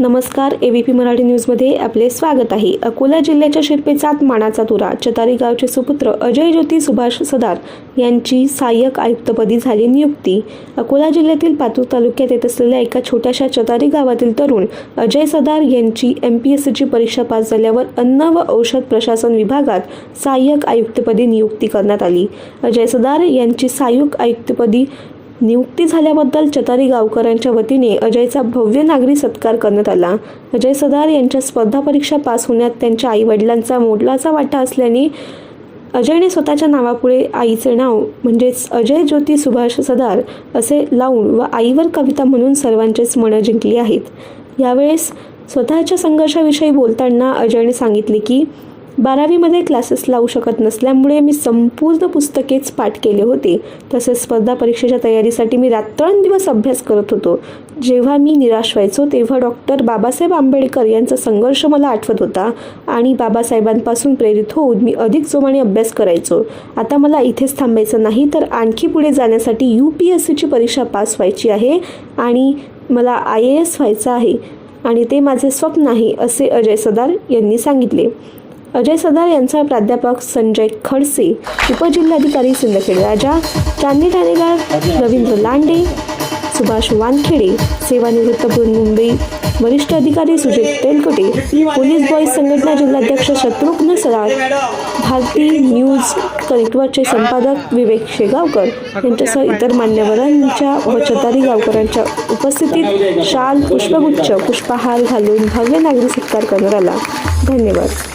नमस्कार A B P Marathi न्यूजमध्ये आपले स्वागत आहे. अकोला जिल्ह्याच्या शिरपेचात मानाचा तुरा चतारी गावचे सुपुत्र अजय ज्योती सुभाष सदार यांची सहाय्यक आयुक्तपदी झाली नियुक्ती. अकोला जिल्ह्यातील पातूर तालुक्यात येत असलेल्या एका छोट्याशा चतारी गावातील तरुण अजय सदार यांची एम पी एस सीची परीक्षा पास झाल्यावर अन्न व औषध प्रशासन विभागात सहाय्यक आयुक्तपदी नियुक्ती करण्यात आली. अजय सदार यांची सहाय्यक आयुक्तपदी नियुक्ती झाल्याबद्दल चतारी गावकऱ्यांच्या वतीने अजयचा भव्य नागरी सत्कार करण्यात आला. अजय सदार यांच्या स्पर्धा परीक्षा पास होण्यात त्यांच्या आईवडिलांचा मोडलाचा वाटा असल्याने अजयने स्वतःच्या नावापुढे आईचे नाव म्हणजेच अजय ज्योती सुभाष सदार असे लावून व आईवर कविता म्हणून सर्वांचेच मनं जिंकली आहेत. यावेळेस स्वतःच्या संघर्षाविषयी बोलताना अजयने सांगितले की बारावीमध्ये क्लासेस लावू शकत नसल्यामुळे मी संपूर्ण पुस्तकेच पाठ केले होते. तसेच स्पर्धा परीक्षेच्या तयारीसाठी मी रात्रंदिवस अभ्यास करत होतो. जेव्हा मी निराश व्हायचो तेव्हा डॉक्टर बाबासाहेब आंबेडकर यांचा संघर्ष मला आठवत होता आणि बाबासाहेबांपासून प्रेरित होऊन मी अधिक जोमाने अभ्यास करायचो. आता मला इथेच थांबायचं नाही तर आणखी पुढे जाण्यासाठी यू पी एस सीची परीक्षा पास व्हायची आहे आणि मला आय ए एस व्हायचं आहे आणि ते माझे स्वप्न आहे असे अजय सदार यांनी सांगितले. अजय सदार यांचा प्राध्यापक संजय खडसे उपजिल्हाधिकारी सिंदखेड राजा चांदणी ठाणेदार रवींद्र लांडे सुभाष वानखेडे सेवानिवृत्त मुंबई वरिष्ठ अधिकारी सुजित तेलकोटे पोलीस बॉईज संघटना जिल्हाध्यक्ष शत्रुघ्न सरार भारती न्यूज कनेक्टवरचे संपादक विवेक शेगावकर यांच्यासह इतर मान्यवरांच्या व चतारी गावकरांच्या उपस्थितीत शाल पुष्पगुच्छ पुष्पहार घालून भव्य नागरी सत्कार करण्यात आला. धन्यवाद.